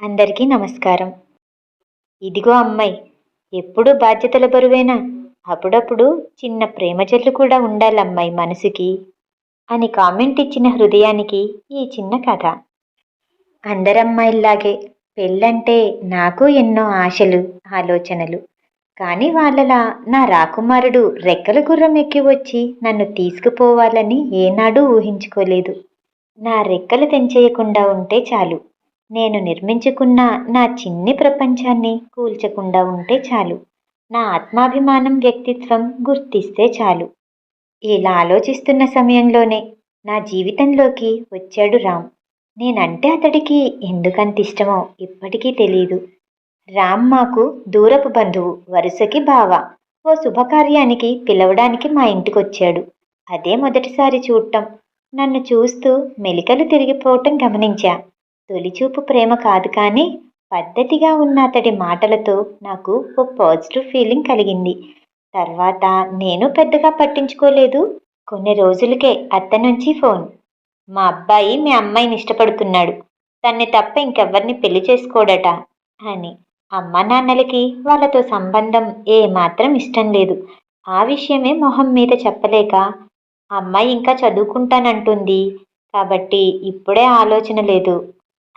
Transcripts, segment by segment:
అందరికీ నమస్కారం. ఇదిగో అమ్మాయి ఎప్పుడు బాధ్యతల బరువేనా? అప్పుడప్పుడు చిన్న ప్రేమ జల్లు కూడా ఉండాలమ్మాయి మనసుకి అని కామెంట్ ఇచ్చిన హృదయానికి ఈ చిన్న కథ. అందరమ్మాయిల్లాగే పెళ్ళంటే నాకు ఎన్నో ఆశలు ఆలోచనలు. కానీ వాళ్ళలా నా రాకుమారుడు రెక్కల గుర్రం ఎక్కి వచ్చి నన్ను తీసుకుపోవాలని ఏనాడూ ఊహించుకోలేదు. నా రెక్కలు తెంచేయకుండా ఉంటే చాలు. నేను నిర్మించుకున్న నా చిన్ని ప్రపంచాన్ని కూల్చకుండా ఉంటే చాలు. నా ఆత్మాభిమానం వ్యక్తిత్వం గుర్తిస్తే చాలు. ఇలా ఆలోచిస్తున్న సమయంలోనే నా జీవితంలోకి వచ్చాడు రామ్. నేనంటే అతడికి ఎందుకంత ఇష్టమో ఇప్పటికీ తెలియదు రామ్ మాకు దూరపు బంధువు వరుసకి బావ. ఓ శుభకార్యానికి పిలవడానికి మా ఇంటికొచ్చాడు. అదే మొదటిసారి చూడటం. నన్ను చూస్తూ మెలికలు తిరిగిపోవటం గమనించా. తొలిచూపు ప్రేమ కాదు కానీ పద్ధతిగా ఉన్న అతడి మాటలతో నాకు ఓ పాజిటివ్ ఫీలింగ్ కలిగింది. తర్వాత నేను పెద్దగా పట్టించుకోలేదు. కొన్ని రోజులకే అత్త నుంచి ఫోన్. మా అబ్బాయి మీ అమ్మాయిని ఇష్టపడుతున్నాడు. తన్ని తప్ప ఇంకెవ్వరిని పెళ్ళి చేసుకోడట అని. అమ్మ నాన్నలకి వాళ్ళతో సంబంధం ఏమాత్రం ఇష్టం లేదు. ఆ విషయమే మొహం మీద చెప్పలేక అమ్మాయి ఇంకా చదువుకుంటానంటుంది. కాబట్టి ఇప్పుడే ఆలోచన లేదు.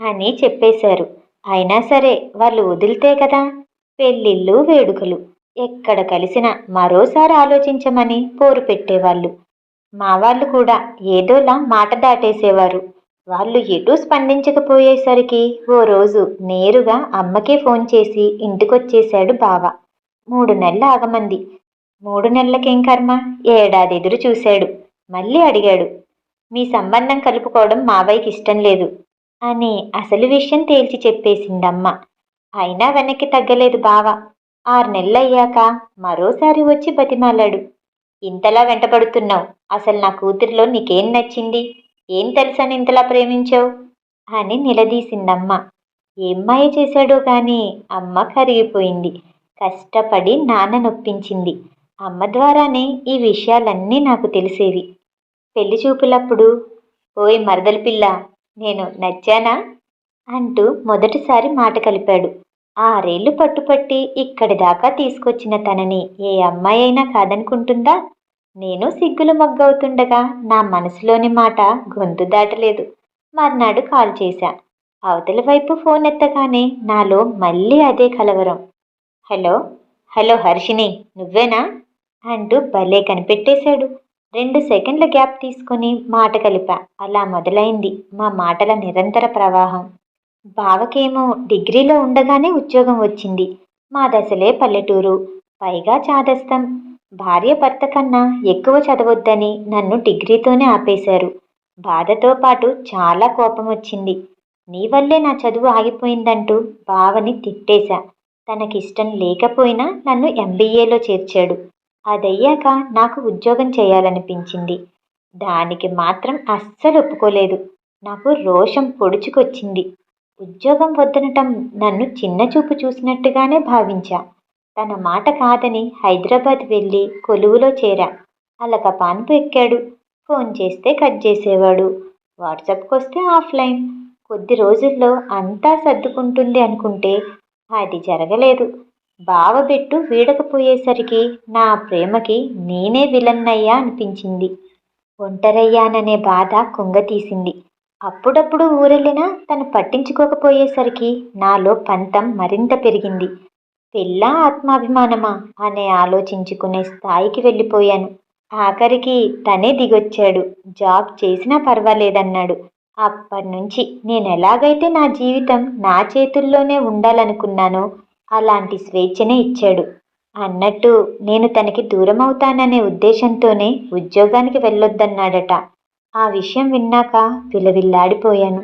అని చెప్పేశారు. అయినా సరే వాళ్ళు వదిలితే కదా? పెళ్ళిళ్ళు వేడుకలు. ఎక్కడ కలిసినా మరోసారి ఆలోచించమని పోరు పెట్టేవాళ్ళు. మా వాళ్ళు కూడా ఏదోలా మాట దాటేసేవారు. వాళ్ళు ఎటూ స్పందించకపోయేసరికి ఓ రోజు నేరుగా అమ్మకే ఫోన్ చేసి ఇంటికొచ్చేశాడు బావ. మూడు నెలలు ఆగమంది. మూడు నెలలకేం కర్మ? ఏడాది ఎదురు చూశాడు. మళ్ళీ అడిగాడు. మీ సంబంధం కలుపుకోవడం మావయ్యకి ఇష్టం లేదు. అని అసలు విషయం తేల్చి చెప్పేసిందమ్మ. అయినా వెనక్కి తగ్గలేదు బావ. ఆరు నెలలయ్యాక మరోసారి వచ్చి బతిమాలాడు. ఇంతలా వెంటపడుతున్నావు. అసలు నా కూతురిలో నీకేం నచ్చింది? ఏం తెలుసని ఇంతలా ప్రేమించావు? అని నిలదీసిందమ్మ. ఏమ్మాయ చేశాడో గాని అమ్మ కరిగిపోయింది. కష్టపడి నాన్న నొప్పించింది. అమ్మ ద్వారానే ఈ విషయాలన్నీ నాకు తెలిసేవి. పెళ్ళి చూపులప్పుడు ఓయ్ మరదల పిల్ల నేను నచ్చానా? అంటూ మొదటిసారి మాట కలిపాడు. ఆరేళ్ళు పట్టుపట్టి ఇక్కడి దాకా తీసుకొచ్చిన తనని ఏ అమ్మాయి అయినా కాదనుకుంటుందా? నేను సిగ్గులు మొగ్గవుతుండగా నా మనసులోని మాట గొంతు దాటలేదు. మర్నాడు కాల్ చేశా. అవతల వైపు ఫోన్ ఎత్తగానే నాలో మళ్ళీ అదే కలవరం. హలో? హలో హర్షిని నువ్వేనా? అంటూ భలే కనిపెట్టేశాడు. రెండు సెకండ్ల గ్యాప్ తీసుకొని మాట కలిపా. అలా మొదలైంది మా మాటల నిరంతర ప్రవాహం. బావకేమో డిగ్రీలో ఉండగానే ఉద్యోగం వచ్చింది. మా దశలే పల్లెటూరు. పైగా చాదస్తం. భార్య భర్త కన్నా ఎక్కువ చదవొద్దని నన్ను డిగ్రీతోనే ఆపేశారు. బాధతో పాటు చాలా కోపం వచ్చింది. నీ వల్లే నా చదువు ఆగిపోయిందంటూ బావని తిట్టేశా. తనకిష్టం లేకపోయినా నన్ను ఎంబీఏలో చేర్చాడు. అదయ్యాక నాకు ఉద్యోగం చేయాలనిపించింది. దానికి మాత్రం అస్సలు ఒప్పుకోలేదు. నాకు రోషం పొడుచుకొచ్చింది. ఉద్యోగం వద్దనటం నన్ను చిన్న చూపు చూసినట్టుగానే భావించా. తన మాట కాదని హైదరాబాద్ వెళ్ళి కొలువులో చేరా. అలక పాన్పు ఎక్కాడు. ఫోన్ చేస్తే కట్ చేసేవాడు. వాట్సాప్కి వస్తే ఆఫ్లైన్. కొద్ది రోజుల్లో అంతా సర్దుకుంటుంది అనుకుంటే అది జరగలేదు. బావబెట్టు వీడకపోయేసరికి నా ప్రేమకి నేనే విలన్నయ్యా అనిపించింది. ఒంటరయ్యాననే బాధ కుంగతీసింది అప్పుడప్పుడు ఊరెళ్ళినా తను పట్టించుకోకపోయేసరికి నాలో పంతం మరింత పెరిగింది. పెళ్ళా ఆత్మాభిమానమా అనే ఆలోచించుకునే స్థాయికి వెళ్ళిపోయాను. ఆఖరికి తనే దిగొచ్చాడు. జాబ్ చేసినా పర్వాలేదన్నాడు. అప్పటి నుంచి నేను ఎలాగైతే నా జీవితం నా చేతుల్లోనే ఉండాలనుకున్నానో అలాంటి స్వేచ్ఛనే ఇచ్చాడు. అన్నట్టు నేను తనకి దూరం అవుతాననే ఉద్దేశంతోనే ఉద్యోగానికి వెళ్ళొద్దన్నాడట. ఆ విషయం విన్నాక విలవిల్లాడిపోయాను.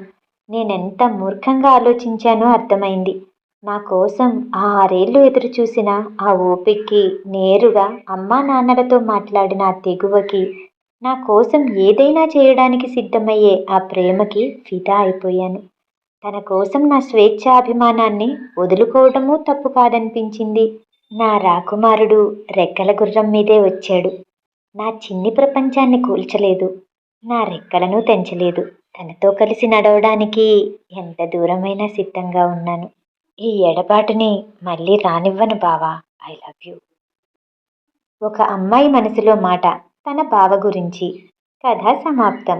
నేనెంత మూర్ఖంగా ఆలోచించానో అర్థమైంది. నా కోసం ఆరేళ్ళు ఎదురు చూసిన ఆ ఓపిక్కి నేరుగా అమ్మా నాన్నలతో మాట్లాడిన ఆ తెగువకి నా కోసం ఏదైనా చేయడానికి సిద్ధమయ్యే ఆ ప్రేమకి ఫిదా అయిపోయాను. తన కోసం నా స్వేచ్ఛాభిమానాన్ని వదులుకోవడమూ తప్పు కాదనిపించింది. నా రాకుమారుడు రెక్కల గుర్రం మీదే వచ్చాడు. నా చిన్ని ప్రపంచాన్ని కూల్చలేదు. నా రెక్కలను తెంచలేదు. తనతో కలిసి నడవడానికి ఎంత దూరమైనా సిద్ధంగా ఉన్నాను. ఈ ఎడబాటుని మళ్ళీ రానివ్వను బావా. I love you. ఒక అమ్మాయి మనసులో మాట తన బావ గురించి. కథ సమాప్తం.